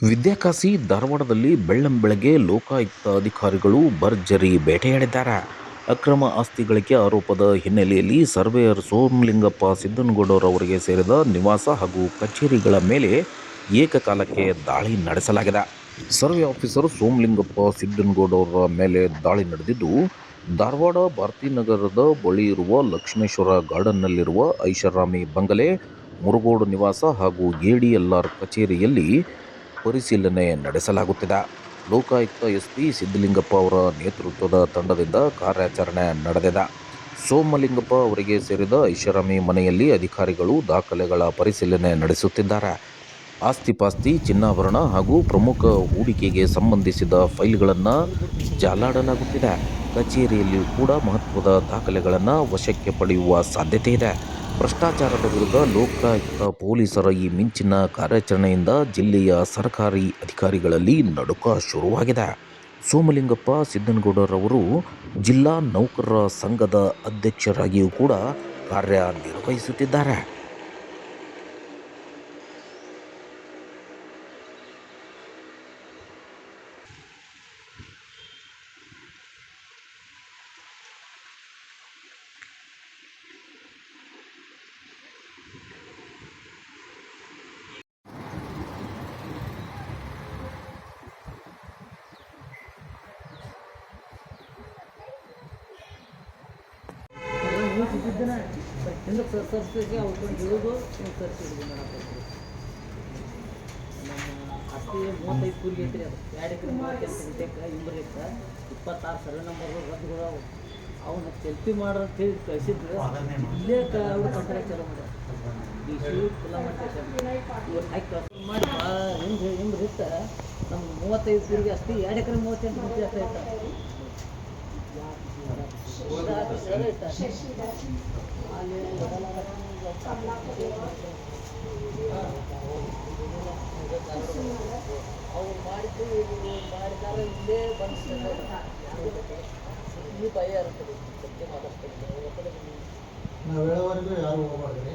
ವಿದ್ಯಾಕಾಶಿ ಧಾರವಾಡದಲ್ಲಿ ಬೆಳ್ಳಂಬೆಳಗ್ಗೆ ಲೋಕಾಯುಕ್ತ ಅಧಿಕಾರಿಗಳು ಭರ್ಜರಿ ಬೇಟೆಯಾಡಿದ್ದಾರೆ. ಅಕ್ರಮ ಆಸ್ತಿ ಗಳಿಕೆ ಆರೋಪದ ಹಿನ್ನೆಲೆಯಲ್ಲಿ ಸರ್ವೇಯರ್ ಸೋಮಲಿಂಗಪ್ಪ ಸಿದ್ದನಗೌಡರವರಿಗೆ ಸೇರಿದ ನಿವಾಸ ಹಾಗೂ ಕಚೇರಿಗಳ ಮೇಲೆ ಏಕಕಾಲಕ್ಕೆ ದಾಳಿ ನಡೆಸಲಾಗಿದೆ. ಸರ್ವೆ ಆಫೀಸರ್ ಸೋಮಲಿಂಗಪ್ಪ ಸಿದ್ದನಗೌಡರ ಮೇಲೆ ದಾಳಿ ನಡೆದಿದ್ದು, ಧಾರವಾಡ ಭಾರತೀನಗರದ ಬಳಿ ಇರುವ ಲಕ್ಷ್ಮೇಶ್ವರ ಗಾರ್ಡನ್ನಲ್ಲಿರುವ ಐಷಾರಾಮಿ ಬಂಗಲೆ, ಮುರುಗೋಡು ನಿವಾಸ ಹಾಗೂ ಎಡಿಎಲ್ಆರ್ ಕಚೇರಿಯಲ್ಲಿ ಪರಿಶೀಲನೆ ನಡೆಸಲಾಗುತ್ತಿದೆ. ಲೋಕಾಯುಕ್ತ ಎಸ್ಪಿ ಸಿದ್ದಲಿಂಗಪ್ಪ ಅವರ ನೇತೃತ್ವದ ತಂಡದಿಂದ ಕಾರ್ಯಾಚರಣೆ ನಡೆದಿದೆ. ಸೋಮಲಿಂಗಪ್ಪ ಅವರಿಗೆ ಸೇರಿದ ಐಷಾರಾಮಿ ಮನೆಯಲ್ಲಿ ಅಧಿಕಾರಿಗಳು ದಾಖಲೆಗಳ ಪರಿಶೀಲನೆ ನಡೆಸುತ್ತಿದ್ದಾರೆ. ಆಸ್ತಿಪಾಸ್ತಿ, ಚಿನ್ನಾಭರಣ ಹಾಗೂ ಪ್ರಮುಖ ಹೂಡಿಕೆಗೆ ಸಂಬಂಧಿಸಿದ ಫೈಲ್ಗಳನ್ನು ಜಾಲಾಡಲಾಗುತ್ತಿದೆ. ಕಚೇರಿಯಲ್ಲಿ ಕೂಡ ಮಹತ್ವದ ದಾಖಲೆಗಳನ್ನು ವಶಕ್ಕೆ ಪಡೆಯುವ ಸಾಧ್ಯತೆ ಇದೆ. ಭ್ರಷ್ಟಾಚಾರದ ವಿರುದ್ಧ ಲೋಕಾಯುಕ್ತ ಪೊಲೀಸರ ಈ ಮಿಂಚಿನ ಕಾರ್ಯಾಚರಣೆಯಿಂದ ಜಿಲ್ಲೆಯ ಸರ್ಕಾರಿ ಅಧಿಕಾರಿಗಳಲ್ಲಿ ನಡುಕ ಶುರುವಾಗಿದೆ. ಸೋಮಲಿಂಗಪ್ಪ ಸಿದ್ದನಗೌಡರವರು ಜಿಲ್ಲಾ ನೌಕರರ ಸಂಘದ ಅಧ್ಯಕ್ಷರಾಗಿಯೂ ಕೂಡ ಕಾರ್ಯನಿರ್ವಹಿಸುತ್ತಿದ್ದಾರೆ. ಮೂವತ್ತೈದು ಕೂಲಿಗೆ ಐತ್ರಿ ಎರಡು ಎಕರೆ ಮೂವತ್ತೆಂಟು ಗಂಟೆಗೆ ಇತ್ತ ಇಪ್ಪತ್ತಾರು ಸರ್ವೆ ನಂಬರ್ ಅವನ್ನ ಸೆಲ್ಫಿ ಮಾಡ್ರಿ ಅಂತ ಹೇಳಿ ಕಳಿಸಿದ್ರು. ಇಲ್ಲೇ ಮಾಡಿ ಹಿಂಬ್ರಿ ಇತ್ತ? ಮೂವತ್ತೈದು ಕೂರಿಗೆ ಅಷ್ಟೇ ಎರಡು ಎಕರೆ ಮೂವತ್ತೆಂಟು ಗಂಟೆ ಅಷ್ಟೇ ಇತ್ತು. ಅವ್ರು ಮಾಡಿದ್ದು ಇವ್ರು ಮಾಡಿದ್ದಾರೆ ಇಲ್ಲೇ ಬಂದು ಈ ಭಯ ಇರ್ತದೆ ಸತ್ಯ ಮಾತಾಡ್ತಾರೆ ನಾವು ಹೇಳೋವರೆಗೂ ಯಾರು ಹೋಗ್ಬಾರ್ದ್ರಿ